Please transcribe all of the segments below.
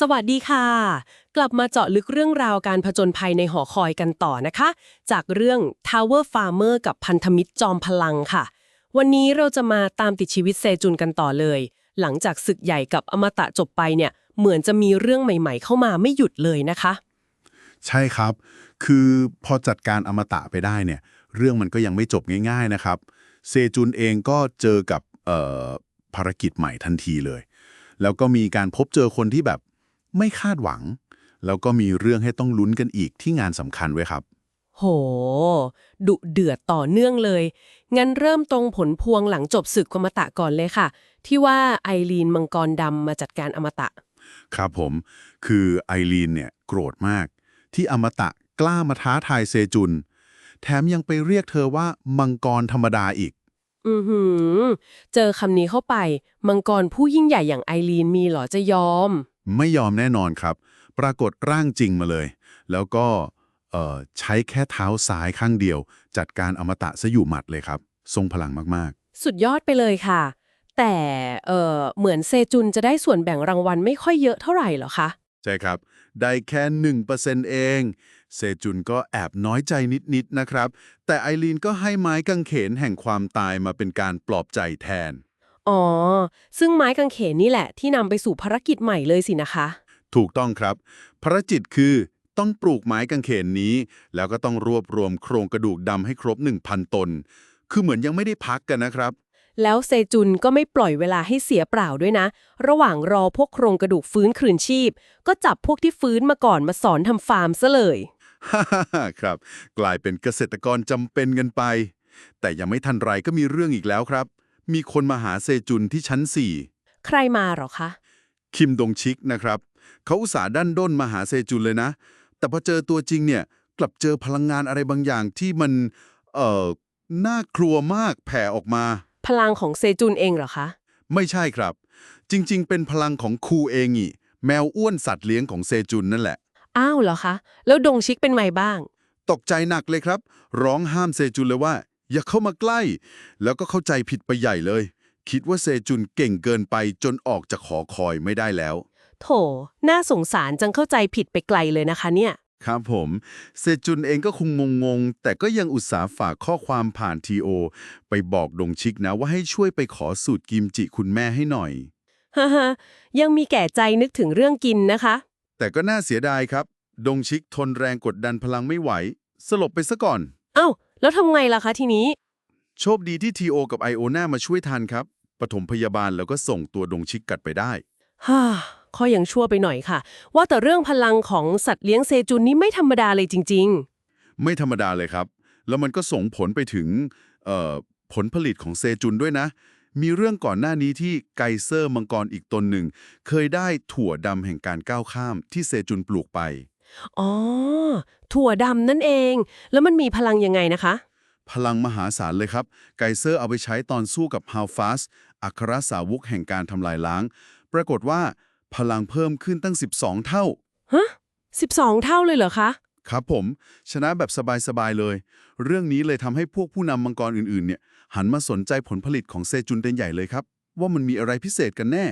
สวัสดีค่ะ กลับมาเจาะลึกเรื่องราวการผจญภัยในหอคอยกันต่อนะคะ จากเรื่อง Tower Farmer กับพันธมิตรจอมพลังค่ะ วันนี้เราจะมาตามติดชีวิตเซจุนกันต่อเลย หลังจากศึกใหญ่กับอมตะจบไปเนี่ย เหมือนจะมีเรื่องใหม่ๆ เข้ามาไม่หยุดเลยนะคะ ใช่ครับ คือพอจัดการอมตะไปได้เนี่ย เรื่องมันก็ยังไม่จบง่าย ๆนะครับ เซจุนเองก็เจอกับภารกิจใหม่ทันทีเลย แล้วก็มีการพบเจอคนที่แบบ ไม่คาดหวัง แล้วก็มีเรื่องให้ต้องลุ้นกันอีกที่งานสำคัญไว้ครับ โห ดุเดือดต่อเนื่องเลย งั้นเริ่มตรงผลพวงหลังจบศึกอมตะก่อนเลยค่ะ ที่ว่าไอรีนมังกรดำมาจัดการอมตะ ครับผม คือไอรีนเนี่ยโกรธมาก ที่อมตะกล้ามาท้าทายเซจุน แถมยังไปเรียกเธอว่ามังกรธรรมดาอีก อือหือ เจอคำนี้เข้าไป มังกรผู้ยิ่งใหญ่อย่างไอรีนมีเหรอจะยอม ไม่ยอมแน่นอนครับ ปรากฏร่างจริงมาเลย แล้วก็เอ่อใช้แค่เท้าซ้ายข้างเดียว จัดการอมตะซะอยู่หมัดเลยครับ ทรงพลังมากสุดยอดไปเลยค่ะ แต่เออเหมือนเซจุนจะได้ส่วนแบ่งรางวัลไม่ค่อยเยอะเท่าไหร่เหรอคะๆใช่ครับ ได้แค่ 1%เอง เซจุนก็แอบน้อยใจนิดๆนะครับ แต่ไอรีนก็ให้ไม้กางเขนแห่งความตายมาเป็นการปลอบใจแทน อ๋อ ซึ่งไม้กางเขนนี่แหละที่นำไปสู่ภารกิจใหม่เลยสินะคะ ถูกต้องครับ ภารกิจคือต้องปลูกไม้กางเขนนี้ แล้วก็ต้องรวบรวมโครงกระดูกดำให้ครบ 1,000 ตน คือเหมือนยังไม่ได้พักกันนะครับ แล้วเซจุนก็ไม่ปล่อยเวลาให้เสียเปล่าด้วยนะ ระหว่างรอพวกโครงกระดูกฟื้นคืนชีพ ก็จับพวกที่ฟื้นมาก่อนมาสอนทำฟาร์มซะเลยฮ่าฮ่าครับ กลายเป็นเกษตรกรจำเป็นกันไป แต่ยังไม่ทันไรก็มีเรื่องอีกแล้วครับ มีคนมาหาเซจุนที่ชั้นใครมาเหรอคะ4คิมดงชิกนะครับ เขาอุตส่าห์ดันด้นมาหาเซจุนเลยนะ แต่พอเจอตัวจริงเนี่ย กลับเจอพลังงานอะไรบางอย่างที่มัน เอ่อ น่ากลัวมากแผ่ออกมา พลังของเซจุนเองเหรอคะ ไม่ใช่ครับ จริงๆ เป็นพลังของคูเองอีแมวอ้วนสัตว์เลี้ยงของเซจุนนั่นแหละ อ้าวเหรอคะ แล้วดงชิกเป็นไงบ้าง ตกใจหนักเลยครับ ร้องห้ามเซจุนเลยว่า อย่าเข้ามาใกล้ แล้วก็เข้าใจผิดไปใหญ่เลย คิดว่าเซจุนเก่งเกินไปจนออกจากหอคอยไม่ได้แล้ว โถ น่าสงสารจังเข้าใจผิดไปไกลเลยนะคะเนี่ย ครับผม เซจุนเองก็คงงงๆ แต่ก็ยังอุตส่าห์ฝากข้อความผ่านทีโอ ไปบอกดงชิกนะว่าให้ช่วยไปขอสูตรกิมจิคุณแม่ให้หน่อย ฮ่าฮะยังมีแก่ใจนึกถึงเรื่องกินนะคะ แต่ก็น่าเสียดายครับ ดงชิกทนแรงกดดันพลังไม่ไหว สลบไปซะก่อน เอ้า แล้วทำไงล่ะคะทีนี้ โชคดีที่ทีโอกับไอโอน่ามาช่วยทันครับปฐมพยาบาลแล้วก็ส่งตัวดงชิกกัดไปได้ ฮ่าข้อยังชั่วไปหน่อยค่ะ ว่าแต่เรื่องพลังของสัตว์เลี้ยงเซจุนนี่ไม่ธรรมดาเลยจริง ไม่ธรรมดาเลยครับ แล้วมันก็ส่งผลไปถึงเอ่อผลผลิตของเซจุนด้วยนะ มีเรื่องก่อนหน้านี้ที่ไกเซอร์มังกรอีกตนหนึ่ง เคยได้ถั่วดำแห่งการก้าวข้ามที่เซจุนปลูกไปๆ อ๋อ ถั่วดำนั่นเอง แล้วมันมีพลังยังไงนะคะ พลังมหาศาลเลยครับ ไกเซอร์เอาไปใช้ตอนสู้กับฮาวฟาสอัครสาวกแห่งการทำลายล้าง ปรากฏว่า พลังเพิ่มขึ้นตั้ง 12 เท่า ฮะ 12 เท่าเลยเหรอคะ ครับผม ชนะแบบสบาย ๆ เลย เรื่องนี้เลยทำให้พวกผู้นำมังกรอื่น ๆ เนี่ย หันมาสนใจผลผลิตของเซจุนเป็นใหญ่เลยครับ ว่ามันมีอะไรพิเศษกันแน่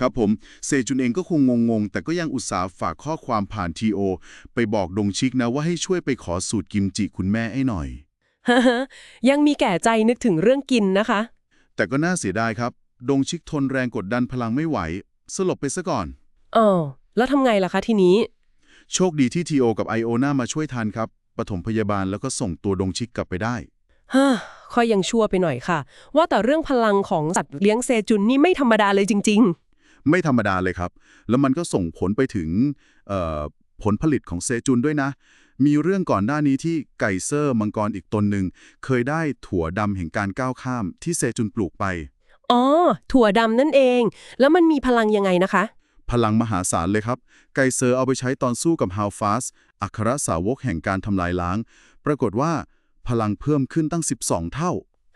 ครับผม เซจุนเองก็คงงงๆ แต่ก็ยังอุตส่าห์ฝากข้อความผ่านทีโอ ไปบอกดงชิกนะว่าให้ช่วยไปขอสูตรกิมจิคุณแม่ให้หน่อย ยังมีแก่ใจนึกถึงเรื่องกินนะคะ แต่ก็น่าเสียดายครับ ดงชิกทนแรงกดดันพลังไม่ไหว สลบไปซะก่อนอ๋อแล้วทำไงล่ะคะทีนี้ โชคดีที่ทีโอกับไอโอนามาช่วยทันครับปฐมพยาบาลแล้วก็ส่งตัวดงชิกกลับไปได้ฮ่าค่อยยังชั่วไปหน่อยค่ะ ว่าแต่เรื่องพลังของสัตว์เลี้ยงเซจุนนี่ไม่ธรรมดาเลยจริง ไม่ธรรมดาเลยครับ แล้วมันก็ส่งผลไปถึงเอ่อผลผลิตของเซจุนด้วยนะ มีเรื่องก่อนหน้านี้ที่ไก่เซอร์มังกรอีกตนหนึ่ง เคยได้ถั่วดำแห่งการก้าวข้ามที่เซจุนปลูกไปๆอ๋อ ถั่วดำนั่นเอง แล้วมันมีพลังยังไงนะคะ พลังมหาศาลเลยครับ ไกเซอร์เอาไปใช้ตอนสู้กับฮาวฟาสอัครสาวกแห่งการทำลายล้าง ปรากฏว่าพลังเพิ่มขึ้นตั้ง 12 เท่า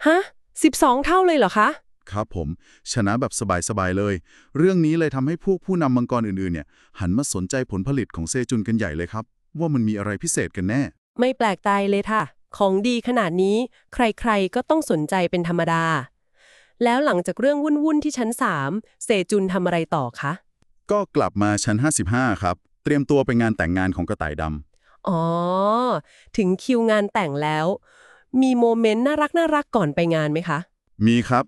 ฮะสิบสองเท่าเลยเหรอคะ ครับผม ชนะแบบสบายๆเลย เรื่องนี้เลยทำให้พวกผู้นำมังกรอื่นๆเนี่ยหันมาสนใจผลผลิตของเซจุนกันใหญ่เลยครับ ว่ามันมีอะไรพิเศษกันแน่ ไม่แปลกใจเลยค่ะ ของดีขนาดนี้ ใครๆก็ต้องสนใจเป็นธรรมดา แล้วหลังจากเรื่องวุ่นๆที่ชั้น 3 เซจุนทำอะไรต่อคะก็กลับมาชั้น 55 ครับ เตรียมตัวไปงานแต่งงานของกระต่ายดำอ๋อ ถึงคิวงานแต่งแล้ว มีโมเมนต์น่ารักน่ารักๆก่อนไปงานไหมคะ มีครับ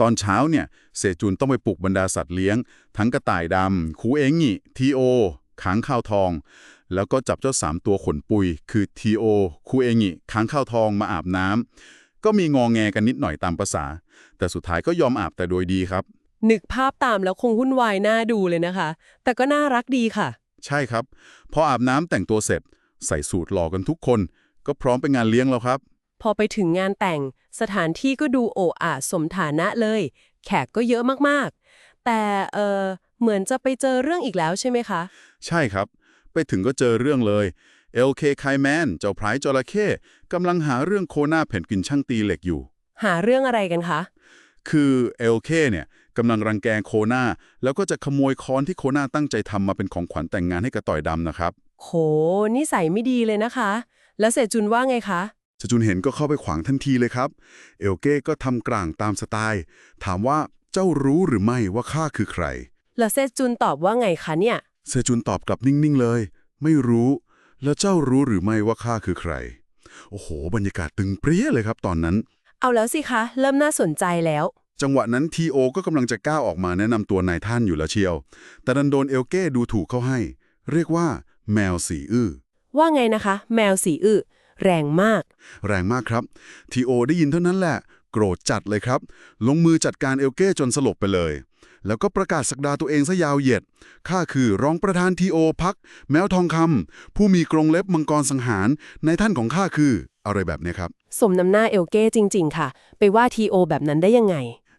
ตอนเช้าเนี่ยเซจุนต้องไปปลุกบรรดาสัตว์เลี้ยง ทั้งกระต่ายดำคูเองงิทีโอค้างข้าวทอง แล้วก็จับเจ้าสามตัวขนปุย คือทีโอคูเองงิค้างข้าวทองมาอาบน้ำก็มีงองแงกันนิดหน่อยตามประษา แต่สุดท้ายก็ยอมอาบแต่โดยดีครับ นึกภาพตามแล้วคงวุ่นวายน่าดูเลยนะคะ แต่ก็น่ารักดีค่ะ ใช่ครับ พออาบน้ำแต่งตัวเสร็จ ใส่สูทหล่อกันทุกคน ก็พร้อมไปงานเลี้ยงแล้วครับ พอไปถึงงานแต่ง สถานที่ก็ดูโอ้อาสมฐานะเลย แขกก็เยอะมากๆ แต่เออเหมือนจะไปเจอเรื่องอีกแล้วใช่ไหมคะ ใช่ครับ ไปถึงก็เจอเรื่องเลย LK ไคแมนเจ้าพรายจระเข้กำลังหาเรื่องโคนาแผ่นกินช่างตีเหล็กอยู่ หาเรื่องอะไรกันคะ คือ LK เนี่ยกำลังรังแกโคนาแล้วก็จะขโมยค้อนที่โคนาตั้งใจทำมาเป็นของขวัญแต่งงานให้กระต่อยดำนะครับ โหนิสัยไม่ดีเลยนะคะ แล้วเสยจุนว่าไงคะ สจุนเห็นก็เข้าไปขวางทันทีเลยครับ เอลเก้ก็ทำกลางตามสไตล์ ถามว่าเจ้ารู้หรือไม่ว่าข้าคือใคร แล้วเสยจุนตอบว่าไงคะเนี่ย เซจุนตอบกลับนิ่งๆเลย ไม่รู้ แล้วเจ้ารู้หรือไม่ว่าข้าคือใคร โอ้โห บรรยากาศตึงเปรี้ยเลยครับตอนนั้น เอาแล้วสิคะ เริ่มน่าสนใจแล้ว จังหวะนั้นทีโอก็กำลังจะก้าวออกมาแนะนำตัวนายท่านอยู่แล้วเชียว แต่ดันโดนเอลเก้ดูถูกเข้าให้ เรียกว่า แมวสีอื้อว่าไงนะคะ แมวสีอึ แรงมาก แรงมากครับ ทีโอได้ยินเท่านั้นแหละ โกรธจัดเลยครับ ลงมือจัดการเอลเก้จนสลบไปเลย แล้วก็ประกาศสักดาตัวเองซะยาวเหยียดข้าคือรองประธานทีโอพัก แมวทองคำผู้มีกรงเล็บมังกรสังหาร ในท่านของข้าคืออะไรแบบเนี้ยครับ สมน้ำหน้าเอลเก้จริง ๆ ค่ะ ไปว่าทีโอแบบนั้นได้ยังไง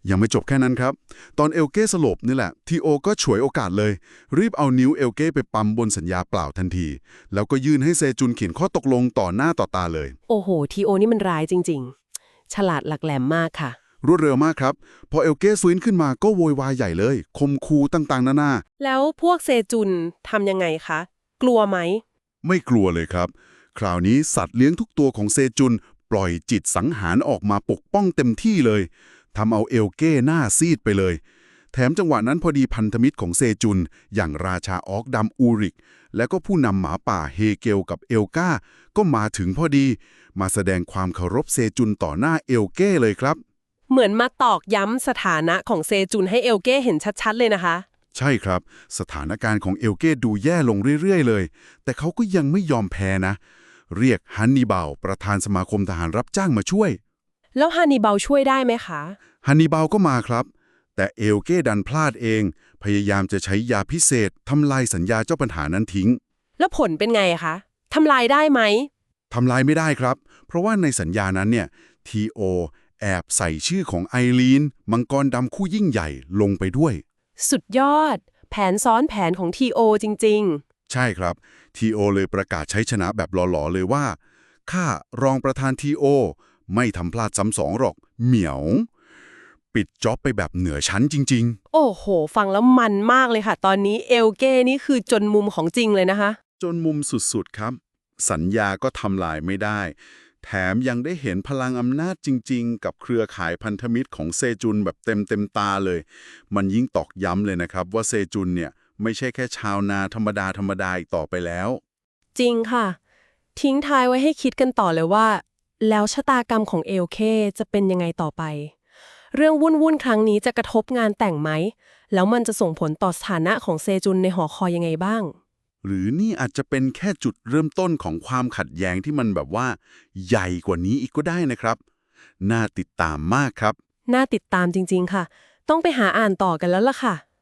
ยังไม่จบแค่นั้นครับ ตอนเอลเก้สลบนี่แหละ ทีโอก็ฉวยโอกาสเลย รีบเอานิ้วเอลเก้ไปปั๊มบนสัญญาเปล่าทันที แล้วก็ยื่นให้เซจุนเขียนข้อตกลงต่อหน้าต่อตาเลย โอ้โห ทีโอนี่มันร้ายจริง ๆ ฉลาดหลักแหลมมากค่ะ รวดเร็วมากครับ พอเอลเก้ฟื้นขึ้นมาก็โวยวายใหญ่เลย คมคูต่างๆนานา แล้วพวกเซจุนทำยังไงคะ กลัวไหม ไม่กลัวเลยครับ คราวนี้สัตว์เลี้ยงทุกตัวของเซจุน ปล่อยจิตสังหารออกมาปกป้องเต็มที่เลย ทำเอาเอลเก้หน้าซีดไปเลย แถมจังหวะนั้นพอดีพันธมิตรของเซจุน อย่างราชาออกดำอูริก และก็ผู้นำหมาป่าเฮเกลกับเอลกาก็มาถึงพอดี มาแสดงความเคารพเซจุนต่อหน้าเอลเก้เลยครับ เหมือนมาตอกย้ำสถานะของเซจุนให้เอลเก้เห็นชัดๆ เลยนะคะ ใช่ครับ สถานการณ์ของเอลเก้ดูแย่ลงเรื่อยๆ เลย แต่เขาก็ยังไม่ยอมแพ้นะ เรียกฮันนิบาลประธานสมาคมทหารรับจ้างมาช่วย แล้วฮานิบาลช่วยได้ไหมคะฮันนิบาลก็มาครับ แต่เอลเก้ดันพลาดเอง พยายามจะใช้ยาพิเศษทำลายสัญญาเจ้าปัญหานั้นทิ้งแล้วผลเป็นไงอะคะทำลายได้ไหมทำลายไม่ได้ครับ เพราะว่าในสัญญานั้นเนี่ยทีโอแอบใส่ชื่อของไอรีนมังกรดำคู่ยิ่งใหญ่ลงไปด้วย สุดยอด แผนซ้อนแผนของทีโอจริง ใช่ครับทีโอเลยประกาศใช้ชนะแบบหล่อๆเลยว่าข้ารองประธานทีโอ ไม่ทำพลาดซ้ำสองหรอก เหมียว ปิดจ็อบไปแบบเหนือชั้นจริงๆโอ้โห ฟังแล้วมันมากเลยค่ะ ตอนนี้เอลเก้นี่คือจนมุมของจริงเลยนะคะ ๆ จนมุมสุดๆครับ สัญญาก็ทำลายไม่ได้ แถมยังได้เห็นพลังอำนาจจริง ๆ กับเครือข่ายพันธมิตรของเซจุนแบบเต็มเต็มๆตาเลย มันยิ่งตอกย้ำเลยนะครับว่าเซจุนเนี่ยไม่ใช่แค่ชาวนาธรรมดาธรรมดาอีกต่อไปแล้ว จริงค่ะ ทิ้งท้ายไว้ให้คิดกันต่อเลยว่า แล้วชะตากรรมของเอลเคจะเป็นยังไงต่อไป เรื่องวุ่นวุ่นๆครั้งนี้จะกระทบงานแต่งไหม แล้วมันจะส่งผลต่อสถานะของเซจุนในหอคอยยังไงบ้าง หรือนี่อาจจะเป็นแค่จุดเริ่มต้นของความขัดแย้งที่มันแบบว่า ใหญ่กว่านี้อีกก็ได้นะครับ น่าติดตามมากครับ น่าติดตามจริง ๆ ค่ะ ต้องไปหาอ่านต่อกันแล้วล่ะค่ะ